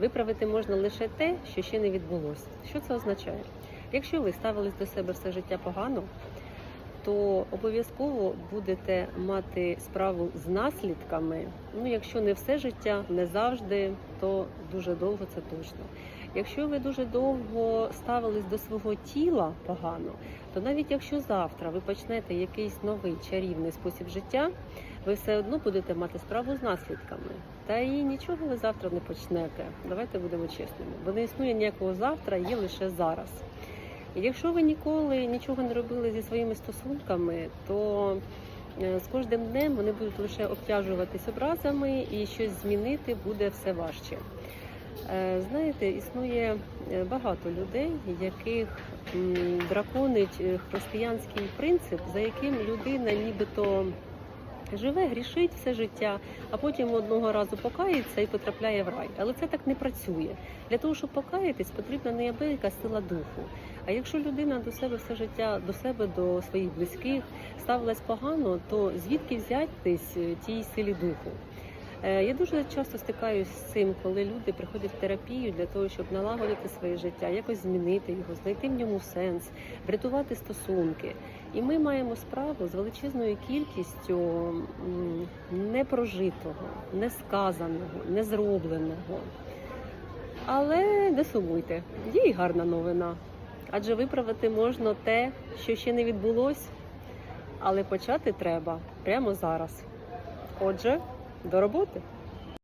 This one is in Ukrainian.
Виправити можна лише те, що ще не відбулося. Що це означає? Якщо ви ставились до себе все життя погано, то обов'язково будете мати справу з наслідками. Ну, якщо не все життя, не завжди, то дуже довго це точно. Якщо ви дуже довго ставились до свого тіла погано, то навіть якщо завтра ви почнете якийсь новий чарівний спосіб життя, ви все одно будете мати справу з наслідками. Та і нічого ви завтра не почнете. Давайте будемо чесними, бо не існує ніякого завтра, є лише зараз. І якщо ви ніколи нічого не робили зі своїми стосунками, то е, з кожним днем вони будуть лише обтяжуватись образами і щось змінити буде все важче. Е, Знаєте, існує е, багато людей, яких драконить християнський принцип, за яким людина нібито живе, грішить все життя, а потім одного разу покається і потрапляє в рай. Але це так не працює. Для того, щоб покаятись, потрібна неабияка сила духу. А якщо людина до себе все життя, до себе, до своїх близьких ставилась погано, то звідки взятись е, тій силі духу? Е, Я дуже часто стикаюся з цим, коли люди приходять в терапію для того, щоб налагодити своє життя, якось змінити його, знайти в ньому сенс, врятувати стосунки. І ми маємо справу з величезною кількістю непрожитого, несказаного, незробленого. Але не сумуйте, є й гарна новина. Адже виправити можна те, що ще не відбулось, але почати треба прямо зараз. Отже, до роботи.